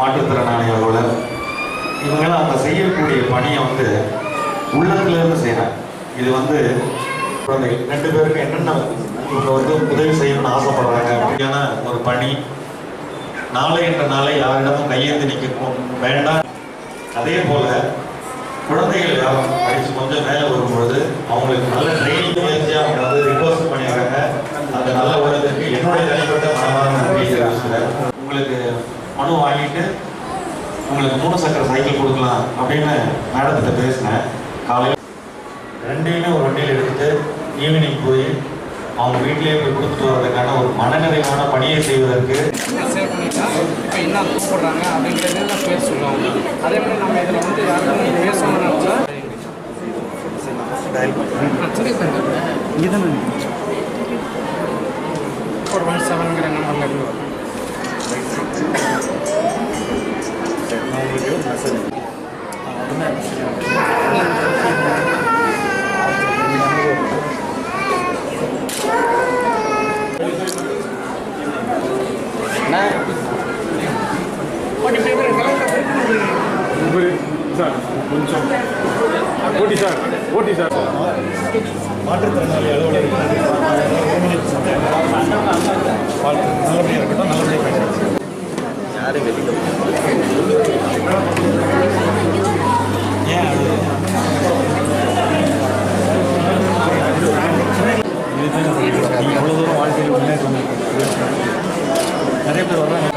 மாற்றுத்திறனாளி அலுவலர் இவங்கெல்லாம் அவங்க செய்யக்கூடிய பணியை வந்து உள்ளத்துலேருந்து செய்கிறாங்க இது வந்து குழந்தைகள். ரெண்டு பேருக்கும் என்னென்ன இவங்க வந்து உதவி செய்யணும்னு ஆசைப்படுறாங்க அப்படியான ஒரு பணி. நாளை என்ற நாளை யாரிடமும் கையேந்து நிற்கும். வேண்டாம். அதே போல குழந்தைகள் யாரும் படித்து கொஞ்சம் மேலே வரும்பொழுது அவங்களுக்கு நல்ல ட்ரைனிங் முயற்சியாக அவங்க வந்து ரிக்வஸ்ட் பண்ணிடுறாங்க அந்த நல்ல உள்ளதுக்கு என்னுடைய தனிப்பட்ட மனமான நன்றி உங்களுக்கு மனு வாங்கிட்டு உங்களுக்கு மூணு சக்கர சைக்கிள் கொடுக்கலாம் அப்படின்னு மேடத்திட்ட பேசினேன். காலையில் ரெண்டையுமே ஒரு வண்டியில் எடுத்துட்டு ஈவினிங் போய் அவங்க வீட்டிலேயே போய் கொடுத்துட்டு வர்றதுக்கான ஒரு மனநிறைவான பணியை செய்வதற்கு சேவ் பண்ணிட்டா இப்போ என்ன கூப்பிடுறாங்க அப்படிங்கிறது பேர் சொல்லுவாங்க. அதே மாதிரி நம்ம இதில் வந்து யாருக்கும் பேசணும்னு நினச்சா? ஃபோர் ஒன் செவன்கிற நம்பரில் வீடியோ மெசேஜ் சார் கொஞ்சம் ஓட்டி சார் ஓட்டி சார் மாற்றுத்திறனாளி அலுவலர்கள் நல்லபடியாக இருக்கட்டும் நல்லபடியாக யாரும் வெளியில் வாழ்க்கையில் நிறைய பேர் வர்றாங்க